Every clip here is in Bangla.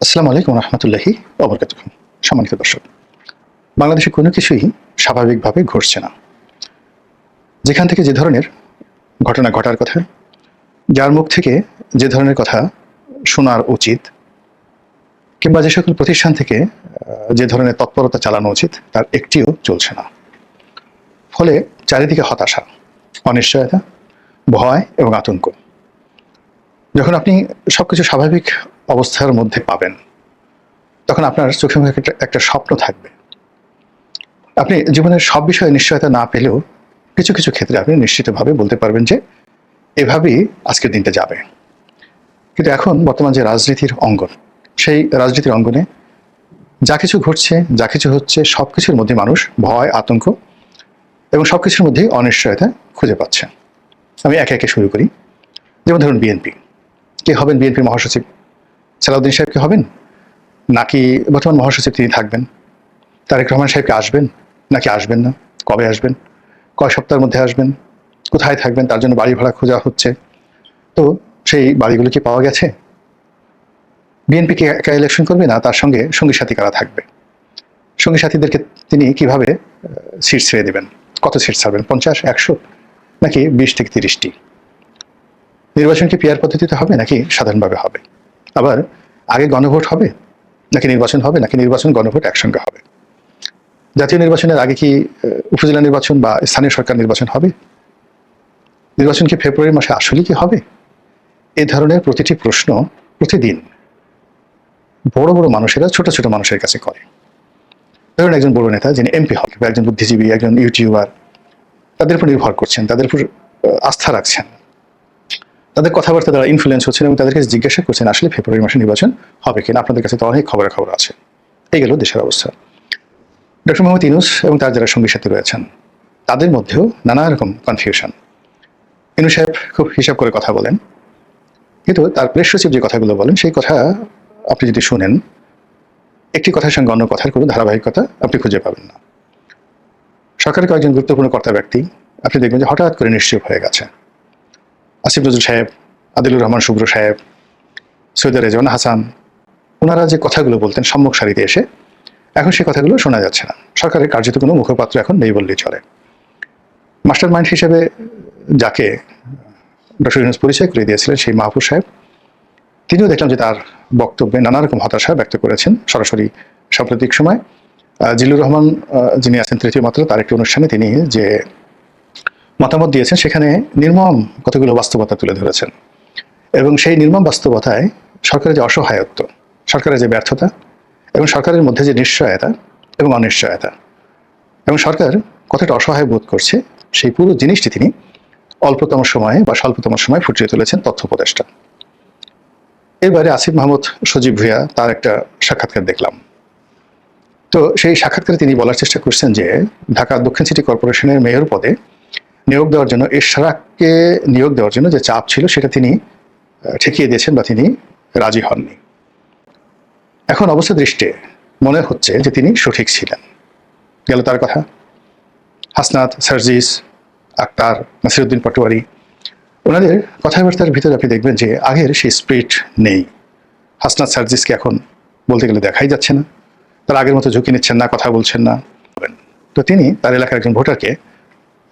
আসসালামু আলাইকুম রহমতুল্লাহি অবরকাত সম্মানিত দর্শক, বাংলাদেশে কোনো কিছুই স্বাভাবিকভাবে ঘটছে না। যেখান থেকে যে ধরনের ঘটনা ঘটার কথা, যার মুখ থেকে যে ধরনের কথা শোনার উচিত, কিংবা যে সকল প্রতিষ্ঠান থেকে যে ধরনের তৎপরতা চালানো উচিত, তার একটিও চলছে না। ফলে চারিদিকে হতাশা, অনিশ্চয়তা, ভয় এবং আতঙ্ক। যখন আপনি সবকিছু স্বাভাবিক অবস্থার মধ্যে পাবেন। তখন আপনার চোখে মুখে একটা স্বপ্ন থাকবে। আপনি জীবনের সব বিষয়ে নিশ্চয়তা না পেলেও কিছু কিছু ক্ষেত্রে আপনি নিশ্চিতভাবে বলতে পারবেন যে, এভাবেই আজকের দিনটা যাবে। কিন্তু এখন বর্তমান যে রাজনীতির অঙ্গন, সেই রাজনীতির অঙ্গনে যা কিছু ঘটছে, যা কিছু হচ্ছে, সব কিছুর মধ্যে মানুষ ভয়, আতঙ্ক এবং সব কিছুর মধ্যেই অনিশ্চয়তা খুঁজে পাচ্ছে। আমি একে একে শুরু করি। যেমন ধরুন বিএনপি। কে হবেন বিএনপির মহাসচিব? সালাউদ্দিন সাহেব কে হবেন? নাকি বর্তমান মহাসচিব তিনি থাকবেন? তারেক রহমান সাহেবকে আসবেন? নাকি আসবেন না? কবে আসবেন? কয় সপ্তাহের মধ্যে আসবেন? কোথায় থাকবেন? তার জন্য বাড়ি ভাড়া খোঁজা হচ্ছে। তো সেই বাড়িগুলো কি পাওয়া গেছে? বিএনপি কি একা ইলেকশন করবে না? তার সঙ্গে সঙ্গী সাথী কারা থাকবে? সঙ্গী সাথীদেরকে তিনি কীভাবে সিট ছেড়ে দেবেন? কত সিট ছাড়বেন? পঞ্চাশ, একশো, নাকি বিশ থেকে তিরিশটি? নির্বাচন কি পিয়ার পদ্ধতিতে হবে নাকি সাধারণভাবে হবে? আবার আগে গণভোট হবে? নাকি নির্বাচন হবে? নাকি নির্বাচন, গণভোট একসঙ্গে হবে? জাতীয় নির্বাচনের আগে কি উপজেলা নির্বাচন বা স্থানীয় সরকার নির্বাচন হবে? নির্বাচন কি ফেব্রুয়ারি মাসে আসলে কি হবে? এই ধরনের প্রতিটি প্রশ্ন প্রতিদিন বড় বড় মানুষেরা, ছোট ছোট মানুষের কাছে করে। ধরুন একজন বড় নেতা যিনি এমপি হবে বা একজন বুদ্ধিজীবী, একজন ইউটিউবার, তাদের উপর নির্ভর করছেন, তাদের উপর আস্থা রাখছেন। তাদের কথাবার্তা দ্বারা ইনফ্লুয়েন্স হচ্ছেন এবং তাদেরকে জিজ্ঞাসা করছেন, আসলে ফেব্রুয়ারি মাসে নির্বাচন হবে কিনা? আপনাদের কাছে তো অনেক খবরের খবর আছে। এই গেল দেশের অবস্থা। ডক্টর মোহাম্মদ ইনুস এবং তার যারা সঙ্গী সাথে রয়েছেন, তাদের মধ্যেও নানা রকম কনফিউশন ইনু সাহেব খুব হিসাব করে কথা বলেন। কিন্তু তার প্রেস সচিব যে কথাগুলো বলেন, সেই কথা আপনি যদি শুনেন, একটি কথার সঙ্গে অন্য কথার কোনো ধারাবাহিকতা আপনি খুঁজে পাবেন না। সরকারের কয়েকজন গুরুত্বপূর্ণ কর্তা ব্যক্তি, আপনি দেখবেন যে হঠাৎ করে নিশ্চুপ হয়ে গেছে। আসিফ নজরুল সাহেব আদিলুর রহমান শুভ্র সাহেব সৈয়দ রেজওয়ান হাসান ওনারা যে কথাগুলো বলতেন সম্মুখ সারিতে এসে এখন সেই কথাগুলো শোনা যাচ্ছে না। সরকারের কার্যত কোনো মুখপাত্র এখন নেই বললেই চলে। মাস্টার মাইন্ড হিসেবে যাকে ডক্টর ইউনুস পরিচয় করে দিয়েছিলেন সেই মাহফুজ সাহেব তিনিও দেখলাম যে তার বক্তব্যে নানা রকম হতাশা ব্যক্ত করেছেন সরাসরি সাম্প্রতিক সময়। আহ, জিল্লুর রহমান যিনি আছেন তৃতীয় মাত্র তার একটি অনুষ্ঠানে তিনি যে মতামত দিয়েছেন, সেখানে নির্মম কতগুলো বাস্তবতা তুলে ধরেছেন। এবং সেই নির্মম বাস্তবতায় সরকারের যে অসহায়ত্ব, সরকারের যে ব্যর্থতা, এবং সরকারের মধ্যে যে নিশ্চয়তা এবং অনিশ্চয়তা, এবং সরকার কতটা অসহায় বোধ করছে, সেই পুরো জিনিসটি তিনি অল্পতম সময়ে বা স্বল্পতম সময়ে ফুটিয়ে তুলেছেন তথ্য উপদেষ্টা। এবারে আসিফ মাহমুদ সজীব ভুইয়া তার একটা সাক্ষাৎকার দেখলাম। তো সেই সাক্ষাৎকারে তিনি বলার চেষ্টা করছেন যে ঢাকা দক্ষিণ সিটি কর্পোরেশনের মেয়র পদে নিয়োগ দেওয়ার জন্য ইশরাককে নিয়োগ দেওয়ার জন্য যে চাপ ছিল সেটা তিনি ঠেকিয়ে দিয়েছেন বা তিনি রাজি হননি। এখন অবস্থা দৃষ্টে মনে হচ্ছে যে তিনি সঠিক ছিলেন। গেল তার কথা। হাসনাত, সার্জিস, আক্তার, নাসিরুদ্দিন পটোয়ারি, ওনাদের কথাবার্তার ভিতরে আপনি দেখবেন যে আগের সেই স্পিরিট নেই। হাসনাত, সার্জিসকে এখন বলতে গেলে দেখাই যাচ্ছে না। তার আগের মতো ঝুঁকি নিচ্ছেন না, কথা বলছেন না। তো তিনি তার এলাকার একজন ভোটারকে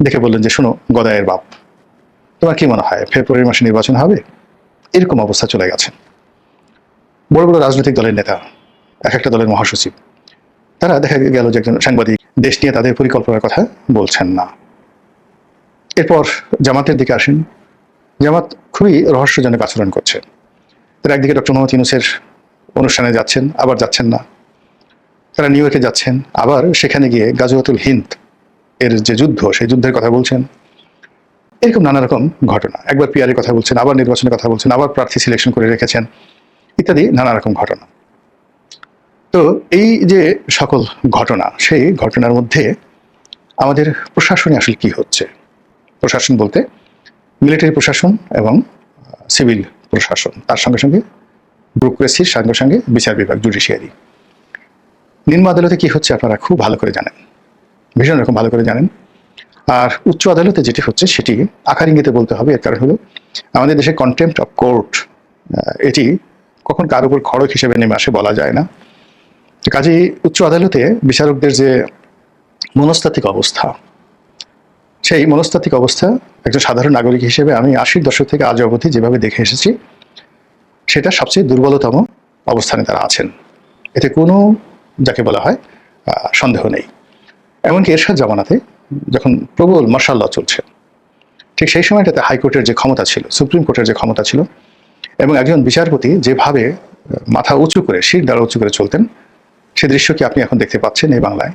দেখে বললেন যে, শোনো গদায়ের বাপ। তোমার কি মনে হয়, ফেব্রুয়ারি মাসে নির্বাচন হবে? এরকম অবস্থা চলে গেছে। বড় বড় রাজনৈতিক দলের নেতা, এক একটা দলের মহাসচিব, তারা দেখা গেল যে একজন সাংবাদিক, দেশ নিয়ে তাদের পরিকল্পনার কথা বলছেন না। এরপর জামাতের দিকে আসেন। জামাত খুবই রহস্যজনক আচরণ করছে। তারা একদিকে ডক্টর মোহাম্মদ ইউনুসের অনুষ্ঠানে যাচ্ছেন, আবার যাচ্ছেন না। তারা নিউ ইয়র্কে যাচ্ছেন, আবার সেখানে গিয়ে গাজওয়াতুল হিন্দ এর যে যুদ্ধ, সেই যুদ্ধের কথা বলছেন। এরকম নানা রকম ঘটনা। একবার পিয়ারের কথা বলছেন, আবার নির্বাচনের কথা বলছেন, আবার প্রার্থী সিলেকশন করে রেখেছেন, ইত্যাদি নানা রকম ঘটনা। তো এই যে সকল ঘটনা, সেই ঘটনার মধ্যে আমাদের প্রশাসনে আসলে কি হচ্ছে? প্রশাসন বলতে মিলিটারি প্রশাসন এবং সিভিল প্রশাসন, তার সঙ্গে সঙ্গে ব্যুরোক্রেসির সঙ্গে সঙ্গে বিচার বিভাগ জুডিশিয়ারি নিম্ন আদালতে কি হচ্ছে আপনারা খুব ভালো করে জানেন। ভীষণ রকম ভালো করে জানেন। আর উচ্চ আদালতে যেটি হচ্ছে সেটি আকার ইঙ্গিতে বলতে হবে, এর কারণ হলো আমাদের দেশে কন্টেম্পট অফ কোর্ট এটি কখন কার উপর খড়ক হিসেবে নেমে আসে বলা যায় না। কাজেই উচ্চ আদালতে বিচারকদের যে মনস্তাত্ত্বিক অবস্থা, সেই মনস্তাত্ত্বিক অবস্থা একজন সাধারণ নাগরিক হিসেবে আমি আশির দশক থেকে আজ অবধি যেভাবে দেখে এসেছি, সেটা সবচেয়ে দুর্বলতম অবস্থানে তারা আছেন। এতে কোনো, যাকে বলা হয় সন্দেহ নেই। এমনকি এরশাদ জামানাতে যখন প্রবল মার্শাল ল চলছে, ঠিক সেই সময়টাতে হাইকোর্টের যে ক্ষমতা ছিল, সুপ্রিম কোর্টের যে ক্ষমতা ছিল, এবং একজন বিচারপতি যেভাবে মাথা উঁচু করে, শির দ্বারা উঁচু করে চলতেন, সে দৃশ্য কি আপনি এখন দেখতে পাচ্ছেন এই বাংলায়?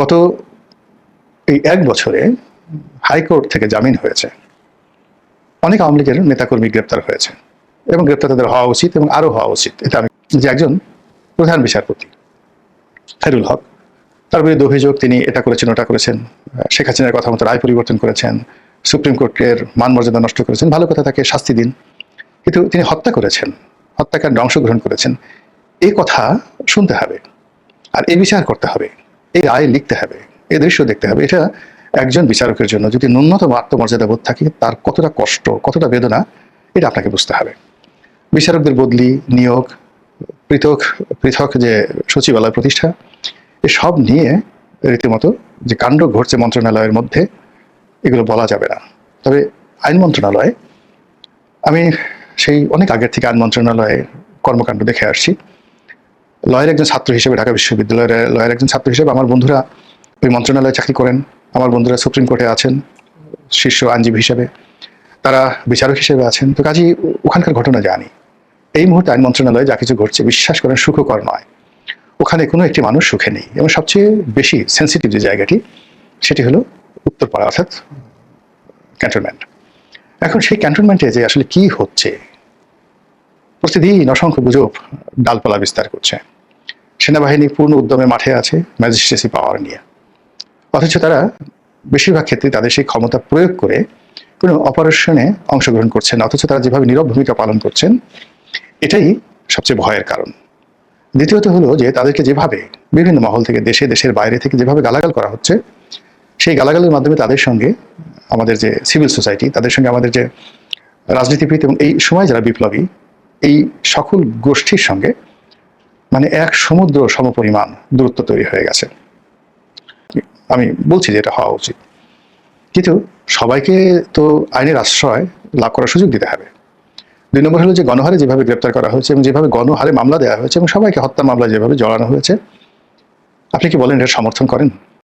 গত এই এক বছরে হাইকোর্ট থেকে জামিন হয়েছে। অনেক আওয়ামী লীগের নেতাকর্মী গ্রেপ্তার হয়েছে এবং গ্রেপ্তার তাদের হওয়া উচিত এবং আরও হওয়া উচিত। এটা আমি যে একজন প্রধান বিচারপতি খায়রুল হক তার বিরুদ্ধে অভিযোগ তিনি এটা করেছেন, ওটা করেছেন। শেখ হাসিনার কথা মতো রায় পরিবর্তন করেছেন, সুপ্রিম কোর্টের মান মর্যাদা নষ্ট করেছেন, ভালো কথা তাকে শাস্তি দিন। কিন্তু তিনি হত্যা করেছেন, হত্যাকাণ্ডে অংশগ্রহণ করেছেন। এই কথা শুনতে হবে আর এই বিচার করতে হবে এই রায় লিখতে হবে এই দৃশ্য দেখতে হবে। এটা একজন বিচারকের জন্য যদি ন্যূনতম আত্মমর্যাদা বোধ থাকে, তার কতটা কষ্ট, কতটা বেদনা, এটা আপনাকে বুঝতে হবে। বিচারকদের বদলি, নিয়োগ, পৃথক পৃথক যে সচিবালয় প্রতিষ্ঠা এসব নিয়ে রীতিমতো যে কাণ্ড ঘটছে মন্ত্রণালয়ের মধ্যে, এগুলো বলা যাবে না। তবে আইন মন্ত্রণালয়ে, আমি সেই অনেক আগের থেকে আইন মন্ত্রণালয়ে কর্মকাণ্ড দেখে আসছি। লয়ের একজন ছাত্র হিসেবে ঢাকা বিশ্ববিদ্যালয়ের লয়ের একজন ছাত্র হিসেবে আমার বন্ধুরা ওই মন্ত্রণালয়ে চাকরি করেন। আমার বন্ধুরা সুপ্রিম কোর্টে আছেন, শীর্ষ আইনজীবী হিসেবে। তারা বিচারক হিসেবে আছেন। তো কাজেই ওখানকার ঘটনা জানি। এই মুহূর্তে আইন মন্ত্রণালয়ে যা কিছু ঘটছে, বিশ্বাস করেন সুখকর নয়। ওখানে কোনো একটি মানুষ সুখে নেই। এবং সবচেয়ে বেশি সেন্সিটিভ যে জায়গাটি, সেটি হলো উত্তরপাড়া, অর্থাৎ ক্যান্টনমেন্ট এখন সেই ক্যান্টনমেন্টে যে আসলে কি হচ্ছে, প্রতিদিন অসংখ্য গুজব ডালপালা বিস্তার করছে। সেনাবাহিনী পূর্ণ উদ্যমে মাঠে আছে ম্যাজিস্ট্রেসি পাওয়ার নিয়ে। অথচ তারা বেশিরভাগ ক্ষেত্রে তাদের সেই ক্ষমতা প্রয়োগ করে কোনো অপারেশনে অংশগ্রহণ করছেন অথচ তারা যেভাবে নীরব ভূমিকা পালন করছেন, এটাই সবচেয়ে ভয়ের কারণ। দ্বিতীয়ত হলো যে তাদেরকে যেভাবে বিভিন্ন মহল থেকে দেশে, দেশের বাইরে থেকে যেভাবে গালাগাল করা হচ্ছে, সেই গালাগালের মাধ্যমে তাদের সঙ্গে আমাদের যে সিভিল সোসাইটি, তাদের সঙ্গে আমাদের যে রাজনীতিবিদ এবং এই সময় যারা বিপ্লবী, এই সকল গোষ্ঠীর সঙ্গে মানে এক সমুদ্র সমপরিমাণ দূরত্ব তৈরি হয়ে গেছে। আমি বলছি যে এটা হওয়া উচিত। কিন্তু সবাইকে তো আইনের আশ্রয় লাভ করার সুযোগ দিতে হবে। দুই নম্বর হলো যে গণহারে যেভাবে গ্রেপ্তার করা হয়েছে এবং যেভাবে গণহারে মামলা দেওয়া হয়েছে এবং সবাইকে হত্যা মামলা যেভাবে জড়ানো হয়েছে, আপনি কি বলেন এটা সমর্থন করেন?